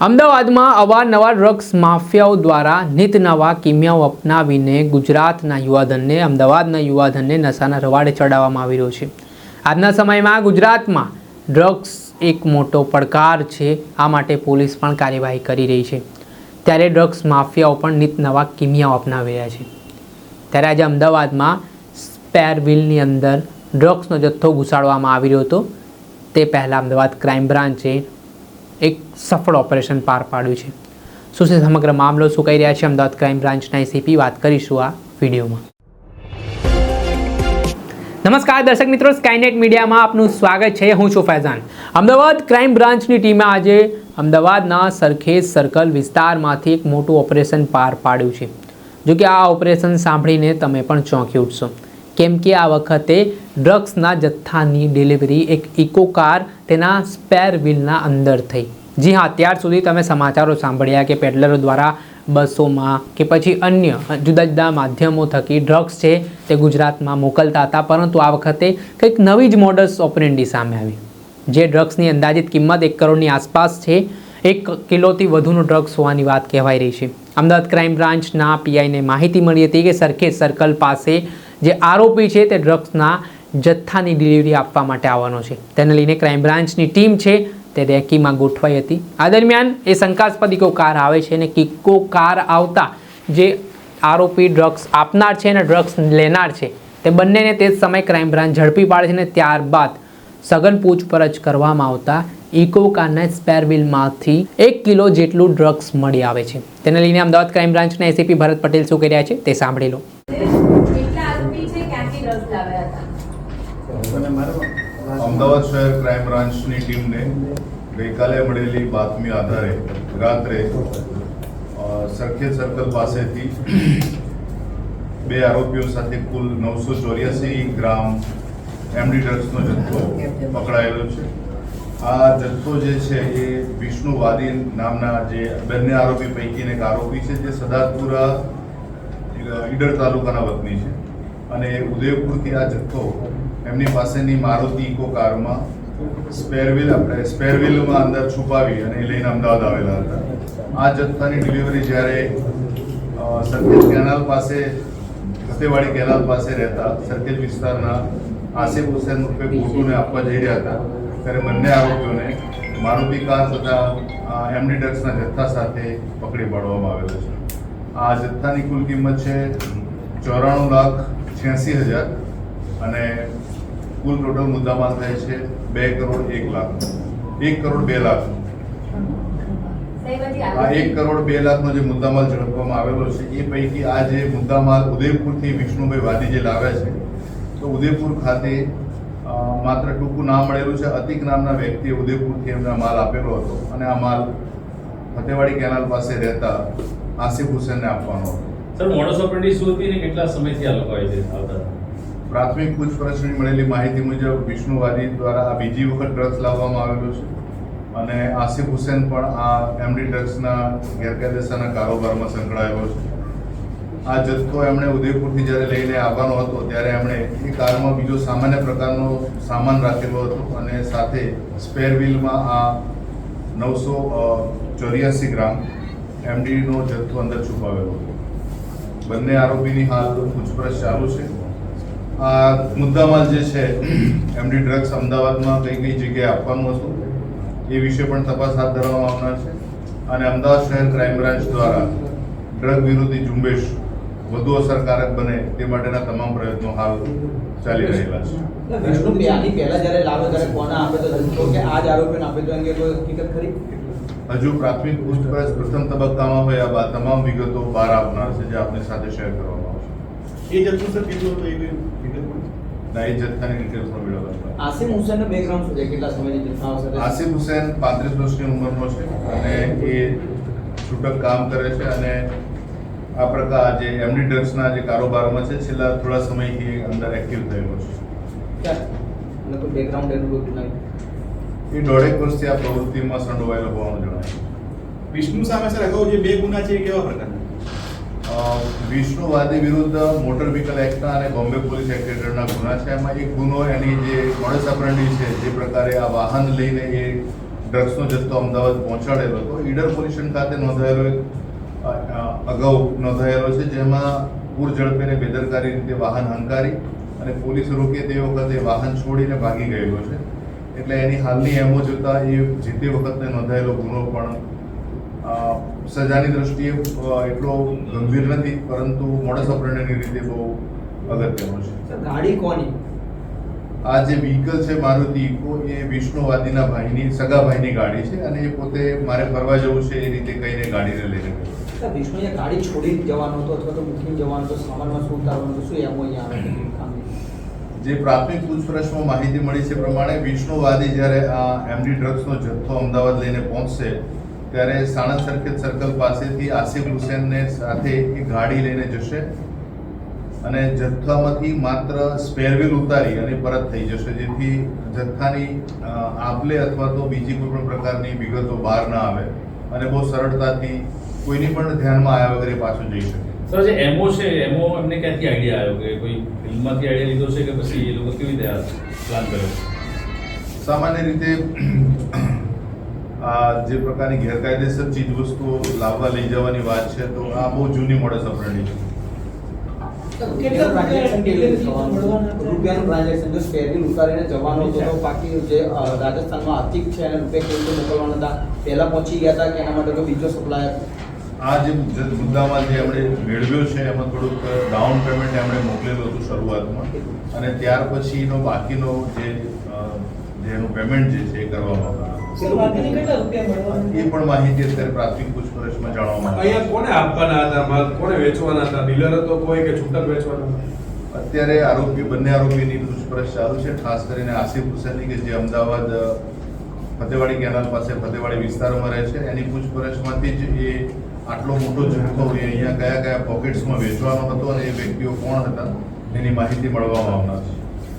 અમદાવાદમાં અવારનવાર ડ્રગ્સ માફિયાઓ દ્વારા નિત નવા કિમિયાઓ અપનાવીને ગુજરાતના યુવાધનને, અમદાવાદના યુવાધનને નશાના રવાડે ચડાવવામાં આવી રહ્યો છે. આજના સમયમાં ગુજરાતમાં ડ્રગ્સ એક મોટો પડકાર છે, આ માટે પોલીસ પણ કાર્યવાહી કરી રહી છે. ત્યારે ડ્રગ્સ માફિયાઓ પણ નિત નવા કિમિયાઓ અપનાવી રહ્યા છે. ત્યારે આજે અમદાવાદમાં સ્પેર વ્હીલની અંદર ડ્રગ્સનો જથ્થો ઘુસાડવામાં આવી રહ્યો હતો. તે પહેલાં અમદાવાદ ક્રાઇમ બ્રાન્ચે એક સફળ ઓપરેશન પાર પાડ્યું છે. શું છે સમગ્ર મામલો? શું કહી રહ્યા છે અમદાવાદ ક્રાઇમ બ્રાન્ચના એસીપી વાત કરીશું આ વિડીયોમાં. નમસ્કાર દર્શક મિત્રો સ્કાયનેટ મીડિયામાં આપનું સ્વાગત છે. હું છું ફૈઝાન. અમદાવાદ ક્રાઇમ બ્રાન્ચની ટીમે આજે અમદાવાદના સરખેજ સર્કલ વિસ્તારમાંથી એક મોટું ઓપરેશન પાર પાડ્યું છે. જો કે આ ઓપરેશન સાંભળીને તમે પણ ચોંકી ઉઠશો. કેમ કે આ વખતે ડ્રગ્સના જથ્થાની ડિલિવરી એક ઇકો કાર તેના સ્પેર વ્હીલના અંદર થઈ. જી હા, ત્યાર સુધી તમે સમાચારો સાંભળ્યા કે પેડલરો દ્વારા બસોમાં કે પછી અન્ય જુદા જુદા માધ્યમો થકી ડ્રગ્સ છે તે ગુજરાતમાં મોકલતા હતા, પરંતુ આ વખતે કંઈક નવી જ મોડલ્સ ઓપરેન્ડી સામે આવી. જે ડ્રગ્સની અંદાજિત કિંમત એક કરોડની આસપાસ છે, એક કિલોથી વધુનું ડ્રગ્સ હોવાની વાત કહેવાઈ રહી છે. અમદાવાદ ક્રાઇમ બ્રાન્ચના પીઆઈને માહિતી મળી હતી કે સરખેજ સર્કલ પાસે જે આરોપી છે તે ડ્રગ્સના જથ્થાની ડિલિવરી આપવા માટે આવવાનો છે. તેને લઈને ક્રાઇમ બ્રાન્ચની ટીમ છે તે રેકીમાં ગોઠવાઈ હતી. આ દરમિયાન એ શંકાસ્પદ ઇકો કાર આવે છે અને કિકો કાર આવતા જે આરોપી ડ્રગ્સ આપનાર છે અને ડ્રગ્સ લેનાર છે, તે બંનેને તે જ સમયે ક્રાઇમ બ્રાન્ચ ઝડપી પાડે છે અને ત્યારબાદ સઘન પૂછપરછ કરવામાં આવતા ઇકો કારના સ્પેર વ્હીલમાંથી એક કિલો જેટલું ડ્રગ્સ મળી આવે છે. તેને લઈને અમદાવાદ ક્રાઇમ બ્રાન્ચના એસીપી ભરત પટેલ શું કહી રહ્યા છે તે સાંભળી લો કેટલા આરોપી છે ક્યાંથી રસ લાવ્યા હતા અમદાવાદ શહેર ક્રાઇમ બ્રાન્ચની ટીમને ગઈકાલે મળેલી બાતમી આધારે રાત્રે સરખેજ સર્કલ પાસેથી બે આરોપીઓ સાથે કુલ નવસો ચોર્યાસી ગ્રામ એમડી ડ્રગ્સનો જથ્થો પકડાયેલો છે. આ જથ્થો જે છે એ વિષ્ણુ વાદી નામના જે બંને આરોપી પૈકીને એક આરોપી છે, જે સદાતપુરા ઈડર તાલુકાના વતની છે. અને ઉદયપુરથી આ જથ્થો એમની પાસેની મારુતિ ઇકો કારમાં સ્પેરવિલ આપણે સ્પેરવિલમાં અંદર છુપાવી અને એ લઈને અમદાવાદ આવેલા હતા. આ જથ્થાની ડિલિવરી જ્યારે સરખેજ કેનાલ પાસે ફતેવાડી કેનાલ પાસે રહેતા સરખેજ વિસ્તારના આસિફ હુસેન રૂપે મોટુને આપવા જઈ રહ્યા હતા. ત્યારે બંને આરોપીઓને મારુતિ કાર તથા એમડી ડ્રગ્સના જથ્થા સાથે પકડી પાડવામાં આવેલો છે. આ જથ્થાની કુલ કિંમત છે ચોરાણું લાખ છ્યાસી હજાર અને કુલ ટોટલ મુદ્દામાલ થાય છે બે કરોડ એક લાખ. એક કરોડ બે લાખ. આ એક કરોડ બે લાખનો જે મુદ્દામાલ ઝડપવામાં આવેલો છે, એ પૈકી આ જે મુદ્દામાલ ઉદયપુરથી વિષ્ણુભાઈ વાદી જે લાવ્યા છે, તો ઉદયપુર ખાતે માત્ર ટૂંકું નામ મળેલું છે, અતિક નામના વ્યક્તિએ ઉદયપુરથી એમને માલ આપેલો હતો. અને આ માલ ફતેવાડી કેનાલ પાસે રહેતા આસિફ હુસેનને આપવાનો હતો. સર, મોડસ ઓપરેટિવ શું કેટલા સમયથી આ લોકો આવી આવતા? પ્રાથમિક પૂછપરછની મળેલી માહિતી મુજબ વિષ્ણુવાદી દ્વારા આ બીજી વખત ડ્રગ્સ લાવવામાં આવેલું છે. અને આસિફ હુસેન પણ આ એમડી ડ્રગ્સના ગેરકાયદેસરના કારોબારમાં સંકળાયેલો છે. આ જથ્થો એમણે ઉદયપુરથી જ્યારે લઈને આવવાનો હતો, ત્યારે એમણે એ કારમાં બીજો સામાન્ય પ્રકારનો સામાન રાખેલો હતો અને સાથે સ્પેર વ્હીલમાં આ નવસો ચોર્યાસી ગ્રામ એમડીનો જથ્થો અંદર છુપાવેલો હતો. બંને આરોપીની હાલ પૂછપરછ ચાલુ છે. આ મુદ્દામાં જે છે એમડી ડ્રગ્સ અમદાવાદમાં કઈ કઈ જગ્યાએ આપવાનું હતું એ વિશે પણ તપાસ હાથ ધરવામાં આવનાર છે. અને અમદાવાદ શહેર ક્રાઇમ બ્રાન્ચ દ્વારા ડ્રગ વિરોધી ઝુંબેશ વધુ અસરકારક બને તે માટેના તમામ પ્રયત્નો હાલ ચાલી રહેલા છે. વિષ્ણુ આની પહેલા જ્યારે લાવ્યો ત્યારે કોને આપે તો ધંધો કે આ જ આરોપીને આપે તો અંગે કોઈ હકીકત ખરી? હજુ પ્રાથમિક પૂછપરછ પ્રથમ તબક્કામાં હોય આ તમામ વિગતો બહાર આવનાર છે જે આપની સાથે શેર કરવામાં આવશે. એ જ સર કેટલો હતું એ એ જથ્થાની ડિટેલ્સ પણ મેળવવા આસિમ હુસેનનો બેકગ્રાઉન્ડ શું છે? કેટલા સમયની જથ્થાઓ સાથે આસિફ હુસેન પાંત્રીસ વર્ષની ઉંમરનો છે અને એ છૂટક કામ કરે છે અને આ પ્રકાર જે એમડી ડ્રગ્સના જે કારોબારમાં છે છેલ્લા થોડા સમયથી અંદર એક્ટિવ થયેલો છે. બેકગ્રાઉન્ડ એ દોઢેક વર્ષથી આ પ્રવૃત્તિમાં સંડોવાયેલો હોવાનું જણાય વિષ્ણુ સામે સર અગાઉ જે બે ગુના છે એ કેવા પ્રકારના? વિષ્ણુવાદી વિરુદ્ધ મોટર વ્હીકલ એક્ટના અને બોમ્બે પોલીસ એક્ટ હેઠળના ગુના છે. એમાં એક ગુનો એની જે મોડસ ઓપરેન્ડી છે, જે પ્રકારે આ વાહન લઈને એ ડ્રગ્સનો જથ્થો અમદાવાદ પહોંચાડેલો હતો. ઈડર પોલ્યુશન ખાતે નોંધાયેલો એક અગાઉ નોંધાયેલો છે, જેમાં પૂર ઝડપીને બેદરકારી રીતે વાહન હંકારી અને પોલીસ રોકે તે વખતે વાહન છોડીને ભાગી ગયેલો છે. એટલે એની હાલની એમો જોતા એ જે તે વખતે નોંધાયેલો ગુનો પણ સજાની દ્રષ્ટિએ એટલો ગંભીર નથી પરંતુ મોડસ ઓપરેન્ડની રીતે બહુ અગત્યનો છે. ગાડી કોની? આ જે વ્હીકલ છે મારુતિ ઇકો એ વિષ્ણુવાદીના ભાઈની સગા ભાઈની ગાડી છે અને એ પોતે મારે ફરવા જવું છે એ રીતે કહીને ગાડીને લઈને ગયો. વિષ્ણુએ ગાડી છોડી જવાનો હતો અથવા તો મૂકીને જવાનો હતો સામાનમાં શું ઉતારવાનું હતું શું એમ અહીંયા જે પ્રાથમિક પૂછપરછમાં માહિતી મળી છે પ્રમાણે વિષ્ણુવાદી જ્યારે આ એમડી ડ્રગ્સનો જથ્થો અમદાવાદ લઈને પહોંચશે ત્યારે સાણંદ સર્કિટ સર્કલ પાસેથી આસિફ હુસેનને સાથે એ ગાડી લઈને જશે અને જથ્થામાંથી માત્ર સ્પેરવીલ ઉતારી અને પરત થઈ જશે. જેથી જથ્થાની આપલે અથવા તો બીજી કોઈ પણ પ્રકારની વિગતો બહાર ના આવે અને બહુ સરળતાથી કોઈની પણ ધ્યાનમાં આવ્યા વગર પાછું જઈ શકે. સર જે એમઓ છે એમો એમને ક્યાંથી આઈડિયા આવ્યો કે કોઈ ફિલ્મમાંથી આઈડિયા લીધો છે કે પછી એ લોકો કેવી રીતે પ્લાન કર્યો સામાન્ય રીતે આ જે પ્રકારની ગેરકાયદેસર ચીજ વસ્તુઓ લાવવા લઈ જવાની વાત છે તો આ બહુ જૂની મોડસ ઓપરેન્ડી છે. રૂપિયાનું ટ્રાન્ઝેક્શન જો ઉતારીને જવાનો હતો તો બાકી જે રાજસ્થાનમાં આર્થિક છે અને રૂપિયા કેવી રીતે મોકલવાના હતા પહેલા પહોંચી ગયા હતા કે એના માટે કોઈ બીજો સપ્લાયર આ જે મુદ્દામાં જે એમણે મેળવ્યો છે એમાં થોડુંક ડાઉન પેમેન્ટ એમણે મોકલેલું હતું શરૂઆતમાં. અને ત્યાર પછીનો બાકીનો જે જેનું જે એનું પેમેન્ટ જે છે એ કરવામાં આવ્યું. એ પણ માહિતી અત્યારે પ્રાથમિક પૂછપરછમાં જાણવામાં અહીંયા કોને આપવાના હતા? માલ કોને વેચવાના હતા? ડીલર હતો કોઈ કે છૂટક વેચવાના? અત્યારે આરોપી બંને આરોપીની પૂછપરછ ચાલુ છે ખાસ કરીને આસિફ હુસેનની કે જે અમદાવાદ ફતેવાડી કેનાલ પાસે ફતેવાડી વિસ્તારમાં રહે છે. એની પૂછપરછમાંથી જ એ આટલો મોટો જથ્થો એ અહીંયા કયા કયા પોકેટ્સમાં વેચવાનો હતો અને એ વ્યક્તિઓ કોણ હતા એની માહિતી મળવામાં આવનાર છે.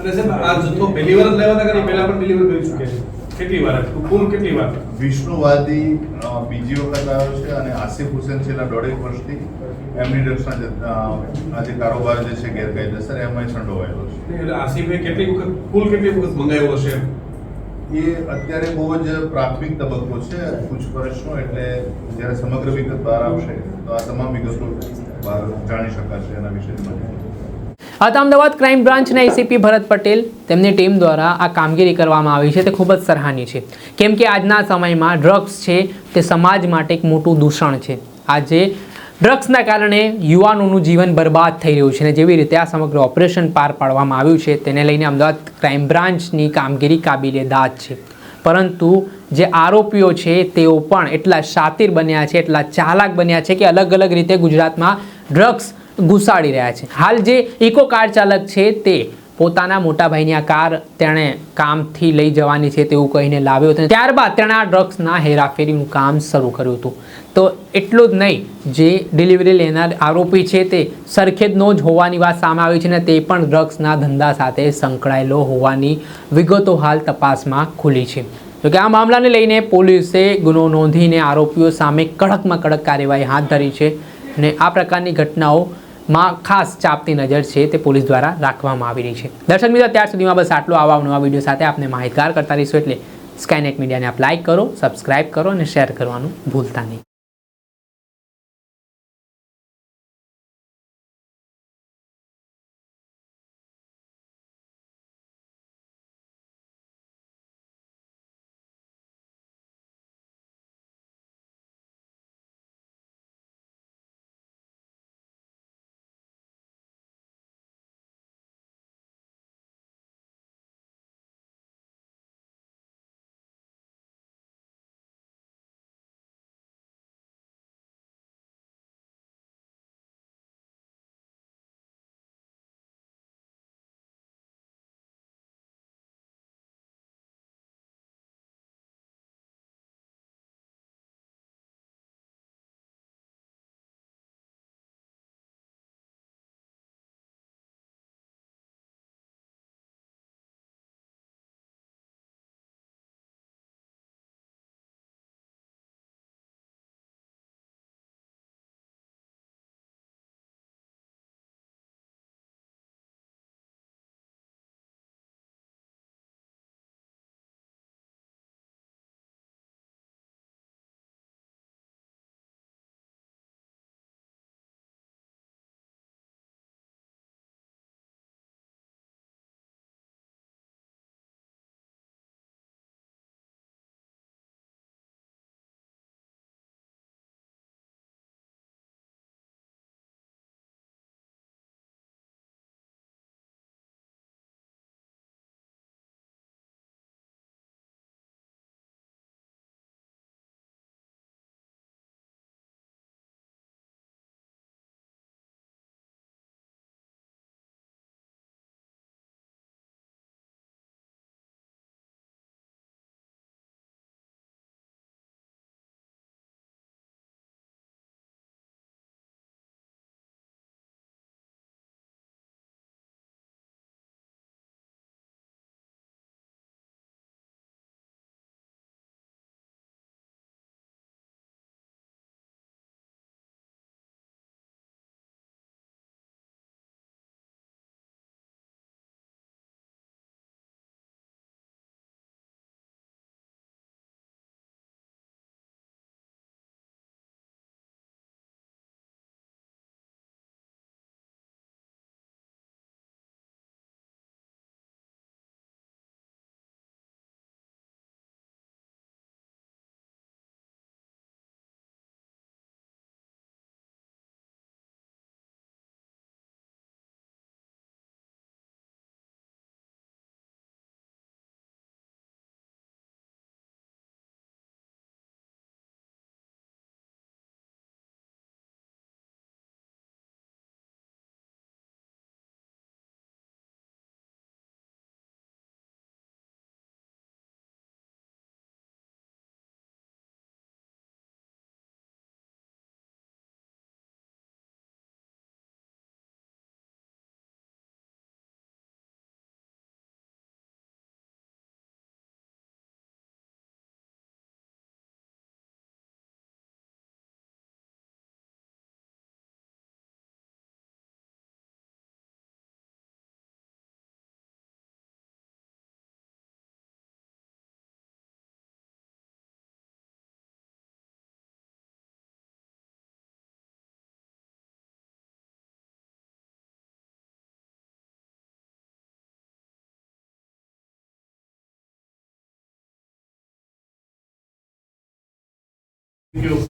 અને સાહેબ આ જથ્થો પહેલી વાર લેવાતા હતા કે? પહેલા પણ ડિલિવર કરી ચૂક્યા છે? કેટલી વાર કુલ કેટલી વાર વિષ્ણુવાદી બીજી વખત આવ્યો છે અને આસિફ હુસેન છેલ્લા દોઢેક વર્ષથી એમની ડ્રગ્સના જે કારોબાર જે છે ગેરકાયદેસર એમાં સંડોવાયેલો છે. એટલે આસિફે કેટલી વખત કુલ કેટલી વખત મંગાવ્યો હશે? એ અત્યારે બહુ જ પ્રાથમિક તબક્કો છે પૂછપરછનો એટલે જ્યારે સમગ્ર વિગત બહાર આવશે તો આ તમામ વિગતો બહાર જાણી શકાશે એના વિશે માહિતી. આ તો અમદાવાદ ક્રાઇમ બ્રાન્ચના એસીપી ભરત પટેલ, તેમની ટીમ દ્વારા આ કામગીરી કરવામાં આવી છે. તે ખૂબ જ સરાહનીય છે. કેમ કે આજના સમયમાં ડ્રગ્સ છે તે સમાજ માટે એક મોટું દૂષણ છે. આજે ડ્રગ્સના કારણે યુવાનોનું જીવન બરબાદ થઈ રહ્યું છે અને જેવી રીતે આ સમગ્ર ઓપરેશન પાર પાડવામાં આવ્યું છે, તેને લઈને અમદાવાદ ક્રાઇમ બ્રાન્ચની કામગીરી કાબિલે દાદ છે. પરંતુ જે આરોપીઓ છે, તેઓ પણ એટલા શાતિર બન્યા છે, એટલા ચાલાક બન્યા છે કે અલગ અલગ રીતે ગુજરાતમાં ડ્રગ્સ ઘુસાડી રહ્યા છે. હાલ જે ઇકો કાર ચાલક છે તે પોતાના મોટાભાઈની આ કાર તેણે કામથી લઈ જવાની છે તેવું કહીને લાવ્યો હતો. ત્યારબાદ તેણે આ ડ્રગ્સના હેરાફેરીનું કામ શરૂ કર્યું હતું. તો એટલું જ નહીં, જે ડિલિવરી લેનાર આરોપી છે તે સરખેજનો જ હોવાની વાત સામે આવી છે અને તે પણ ડ્રગ્સના ધંધા સાથે સંકળાયેલો હોવાની વિગતો હાલ તપાસમાં ખુલી છે. તો કે આ મામલાને લઈને પોલીસે ગુનો નોંધીને આરોપીઓ સામે કડકમાં કડક કાર્યવાહી હાથ ધરી છે અને આ પ્રકારની ઘટનાઓમાં ખાસ ચાપતી નજર છે તે પોલીસ દ્વારા રાખવામાં આવી રહી છે. દર્શક મિત્રો, ત્યાર સુધીમાં બસ આટલો આવા નવા વીડિયો સાથે આપને માહિતગાર કરતા રહીશું એટલે સ્કાયનેટ મીડિયાને આપ લાઇક કરો સબસ્ક્રાઇબ કરો અને શેર કરવાનું ભૂલતા નહીં. કે